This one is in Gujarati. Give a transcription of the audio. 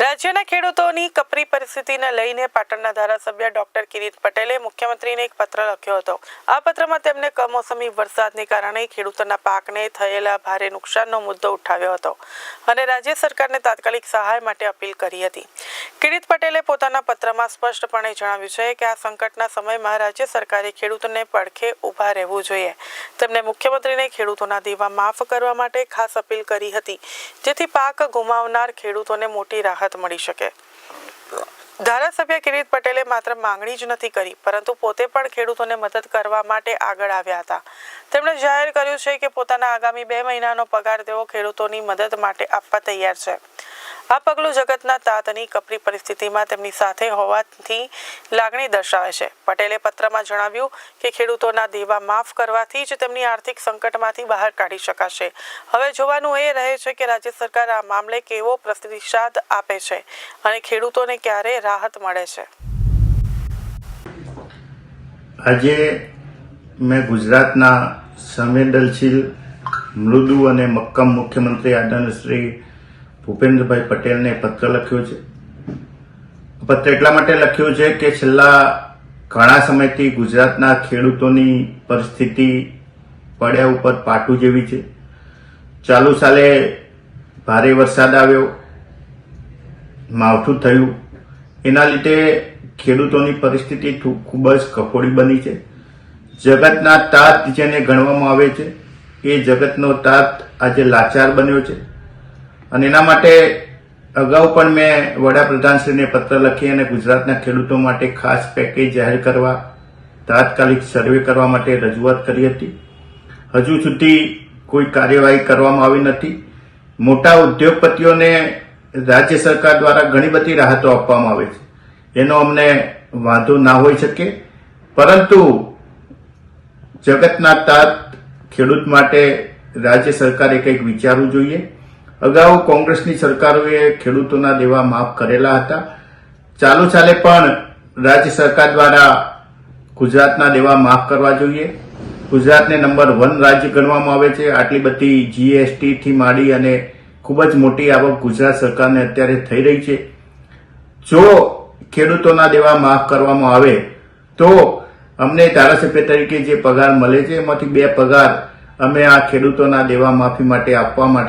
રાજ્યના ખેડૂતોની કપરી પરિસ્થિતિને લઈને પાટણના ધારાસભ્ય ડોક્ટર કિરીટ પટેલે મુખ્યમંત્રીને એક પત્ર લખ્યો હતો. આ પત્રમાં તેમણે કમોસમી વરસાદને કારણે ખેડૂતોના પાકને થયેલા ભારે નુકસાનનો મુદ્દો ઉઠાવ્યો હતો અને રાજ્ય સરકારને તાત્કાલિક સહાય માટે અપીલ કરી હતી. કિરીટ પટેલે પોતાના પત્રમાં સ્પષ્ટપણે જણાવ્યું છે કે આ સંકટના સમયમાં રાજ્ય સરકારે ખેડૂતોને પડખે ઊભા રહેવું જોઈએ. તેમણે મુખ્યમંત્રીને ખેડૂતોના દેવા માફ કરવા માટે ખાસ અપીલ કરી હતી, જેથી પાક ગુમાવનાર ખેડૂતોને મોટી રાહત મળી શકે. ધારાસભ્ય કિરીટ પટેલે માત્ર માંગણી જ નથી કરી, પરંતુ પોતે પણ ખેડૂતોને મદદ કરવા માટે આગળ આવ્યા હતા. તેમણે જાહેર કર્યું છે કે પોતાના આગામી બે મહિનાનો પગાર તેઓ ખેડૂતોની મદદ માટે આપવા તૈયાર છે. આ પગલું જગતના તાતની કપરી પરિસ્થિતિમાં તેમની સાથે હોવાથી લાગણી દર્શાવે છે. પટેલે પત્રમાં જણાવ્યું કે ખેડૂતોના દેવા માફ કરવાથી જ તેમની આર્થિક સંકટમાંથી બહાર કાઢી શકાશે. હવે જોવાનું એ રહે છે કે રાજ્ય સરકાર આ મામલે કેવો પ્રતિસાદ આપે છે અને ખેડૂતોને ક્યારે રાહત મળે છે. આજે મેં ગુજરાતના સંવેદનશીલ, મૃદુ અને મક્કમ મુખ્યમંત્રી આદરણીય શ્રી ભૂપેન્દ્રભાઈ પટેલને પત્ર લખ્યો છે. પત્ર એટલા માટે લખ્યો છે કે છેલ્લા ઘણા સમયથી ગુજરાતના ખેડૂતોની પરિસ્થિતિ પડ્યા ઉપર પાટું જેવી છે. ચાલુ સાલે ભારે વરસાદ આવ્યો, માવઠું થયું. એના લીધે ખેડૂતોની પરિસ્થિતિ ખૂબ જ કફોડી બની છે. જગતના તાત જેને ગણવામાં આવે છે, એ જગતનો તાત આજે લાચાર બન્યો છે. અને એના માટે અગાઉ પણ મેં વડાપ્રધાનશ્રીને પત્ર લખી અને ગુજરાતના ખેડૂતો માટે ખાસ પેકેજ જાહેર કરવા, તાત્કાલિક સર્વે કરવા માટે રજૂઆત કરી હતી. હજુ સુધી કોઈ કાર્યવાહી કરવામાં આવી નથી. મોટા ઉદ્યોગપતિઓને રાજ્ય સરકાર દ્વારા ઘણી બધી રાહતો આપવામાં આવે છે. એનો અમને વાંધો ના હોઈ શકે. પરંતુ જગતના તાત ખેડૂત માટે રાજ્ય સરકારે કંઈક વિચારવું જોઈએ. અગાઉ કોંગ્રેસની સરકારોએ ખેડૂતોના દેવા માફ કરેલા હતા. ચાલુ ચાલે પણ રાજ્ય સરકાર દ્વારા ગુજરાતના દેવા માફ કરવા જોઈએ. ગુજરાતને નંબર વન રાજ્ય ગણવામાં આવે છે. આટલી બધી જીએસટીથી માંડી અને ખૂબ જ મોટી આવક ગુજરાત સરકારને અત્યારે થઈ રહી છે. જો ખેડૂતોના દેવા માફ કરવામાં આવે, તો અમને ધારાસભ્ય તરીકે જે પગાર મળે છે, એમાંથી બે પગાર અમે આ ખેડૂતોના દેવા માફી માટે આપવા માટે